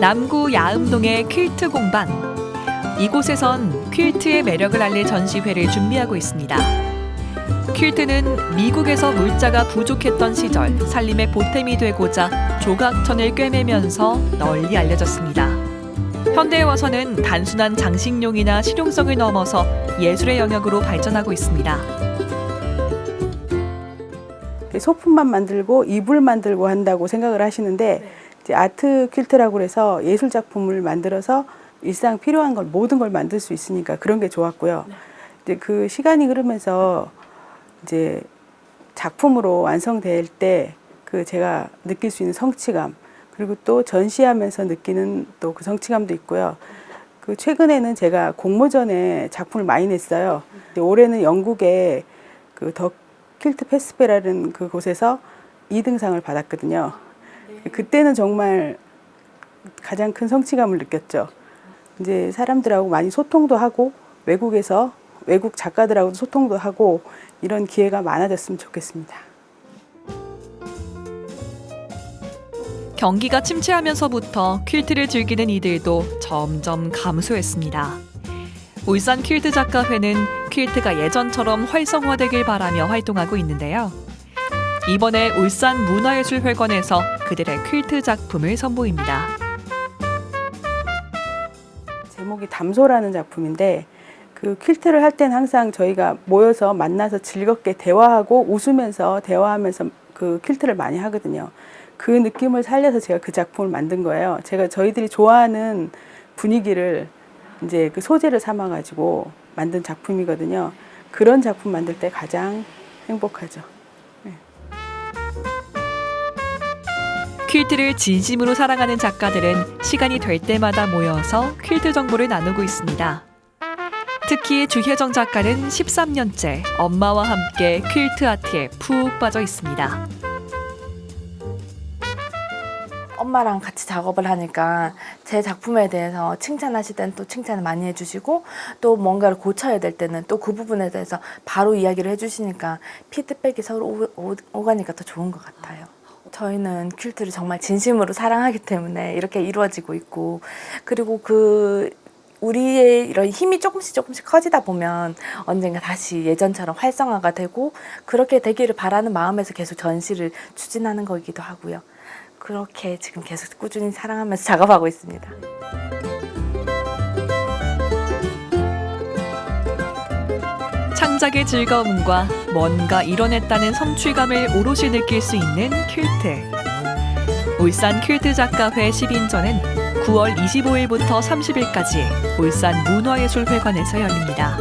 남구 야음동의 퀼트 공방. 이곳에선 퀼트의 매력을 알릴 전시회를 준비하고 있습니다. 퀼트는 미국에서 물자가 부족했던 시절 살림의 보탬이 되고자 조각천을 꿰매면서 널리 알려졌습니다. 현대에 와서는 단순한 장식용이나 실용성을 넘어서 예술의 영역으로 발전하고 있습니다. 소품만 만들고 이불 만들고 한다고 생각을 하시는데 이제 아트 퀼트라고 그래서 예술 작품을 만들어서 일상 필요한 걸 모든 걸 만들 수 있으니까 그런 게 좋았고요. 이제 그 시간이 흐르면서 이제 작품으로 완성될 때 그 제가 느낄 수 있는 성취감 그리고 또 전시하면서 느끼는 또 그 성취감도 있고요. 그 최근에는 제가 공모전에 작품을 많이 냈어요. 올해는 영국의 그더 퀼트 페스티벌이라는 그 곳에서 2등상을 받았거든요. 그때는 정말 가장 큰 성취감을 느꼈죠. 이제 사람들하고 많이 소통도 하고 외국에서 외국 작가들하고도 소통도 하고 이런 기회가 많아졌으면 좋겠습니다. 경기가 침체하면서부터 퀼트를 즐기는 이들도 점점 감소했습니다. 울산 퀼트 작가회는 퀼트가 예전처럼 활성화되길 바라며 활동하고 있는데요. 이번에 울산 문화예술회관에서 그들의 퀼트 작품을 선보입니다. 제목이 담소라는 작품인데 그 퀼트를 할 때는 항상 저희가 모여서 만나서 즐겁게 대화하고 웃으면서 대화하면서 그 퀼트를 많이 하거든요. 그 느낌을 살려서 제가 그 작품을 만든 거예요. 제가 저희들이 좋아하는 분위기를 이제 그 소재를 삼아 가지고 만든 작품이거든요. 그런 작품 만들 때 가장 행복하죠. 퀼트를 진심으로 사랑하는 작가들은 시간이 될 때마다 모여서 퀼트 정보를 나누고 있습니다. 특히 주혜정 작가는 13년째 엄마와 함께 퀼트 아트에 푹 빠져 있습니다. 엄마랑 같이 작업을 하니까 제 작품에 대해서 칭찬하실 때는 또 칭찬을 많이 해주시고 또 뭔가를 고쳐야 될 때는 또 그 부분에 대해서 바로 이야기를 해주시니까 피드백이 서로 오, 오, 오가니까 더 좋은 것 같아요. 저희는 퀼트를 정말 진심으로 사랑하기 때문에 이렇게 이루어지고 있고 그리고 그 우리의 이런 힘이 조금씩 조금씩 커지다 보면 언젠가 다시 예전처럼 활성화가 되고 그렇게 되기를 바라는 마음에서 계속 전시를 추진하는 거이기도 하고요. 그렇게 지금 계속 꾸준히 사랑하면서 작업하고 있습니다. 창작의 즐거움과 뭔가 이뤄냈다는 성취감을 오롯이 느낄 수 있는 퀼트. 울산 퀼트 작가회 10인전은 9월 25일부터 30일까지 울산 문화예술회관에서 열립니다.